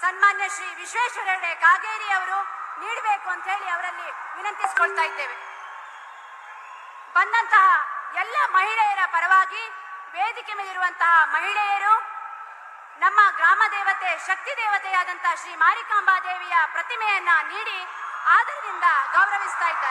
ಸನ್ಮಾನ್ಯ ಶ್ರೀ ವಿಶ್ವೇಶ್ವರ ಹೆಗಡೆ ಕಾಗೇರಿ ಅವರು ನೀಡಬೇಕು ಅಂತ ಹೇಳಿ ಅವರಲ್ಲಿ ವಿನಂತಿಸಿಕೊಳ್ತಾ ಇದ್ದೇವೆ. ಬಂದಂತಹ ಎಲ್ಲ ಮಹಿಳೆಯರ ಪರವಾಗಿ ವೇದಿಕೆ ಮೇಲಿರುವಂತಹ ಮಹಿಳೆಯರು, ನಮ್ಮ ಗ್ರಾಮ ದೇವತೆ, ಶಕ್ತಿ ದೇವತೆಯಾದಂತಹ ಶ್ರೀ ಮಾರಿಕಾಂಬಾ ದೇವಿಯ ಪ್ರತಿಮೆಯನ್ನ ನೀಡಿ ಆದರದಿಂದ ಗೌರವಿಸ್ತಾ ಇದ್ದಾರೆ.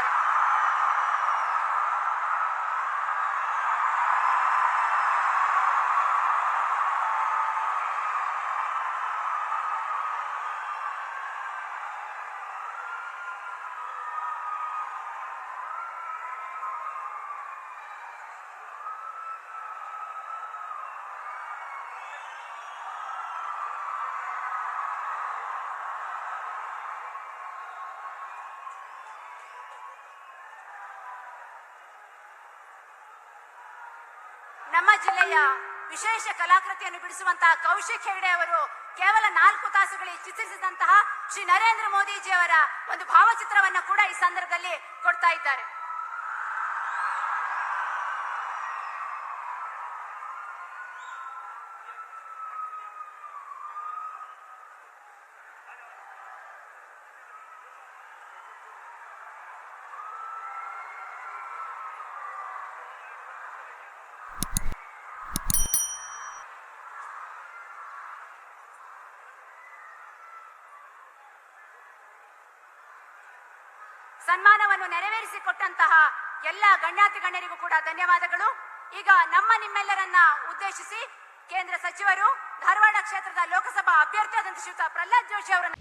ನಮ್ಮ ಜಿಲ್ಲೆಯ ವಿಶೇಷ ಕಲಾಕೃತಿಯನ್ನು ಬಿಡಿಸುವಂತಹ ಕೌಶಿಕ್ ಹೆಗಡೆ ಅವರು ಕೇವಲ ನಾಲ್ಕು ತಾಸುಗಳಿಗೆ ಚಿತ್ರಿಸಿದಂತಹ ಶ್ರೀ ನರೇಂದ್ರ ಮೋದಿಜಿಯವರ ಒಂದು ಭಾವಚಿತ್ರವನ್ನ ಕೂಡ ಈ ಸಂದರ್ಭದಲ್ಲಿ ಕೊಡ್ತಾ ಇದ್ದಾರೆ. ಸನ್ಮಾನವನ್ನು ನೆರವೇರಿಸಿಕೊಟ್ಟಂತಹ ಎಲ್ಲ ಗಣ್ಯಾತಿ ಗಣ್ಯರಿಗೂ ಕೂಡ ಧನ್ಯವಾದಗಳು. ಈಗ ನಮ್ಮ ನಿಮ್ಮೆಲ್ಲರನ್ನ ಉದ್ದೇಶಿಸಿ ಕೇಂದ್ರ ಸಚಿವರು ಧಾರವಾಡ ಕ್ಷೇತ್ರದ ಲೋಕಸಭಾ ಅಭ್ಯರ್ಥಿಯಾದಂತಹ ಶ್ರೀಯುತ ಪ್ರಹ್ಲಾದ್ ಜೋಶಿ ಅವರನ್ನು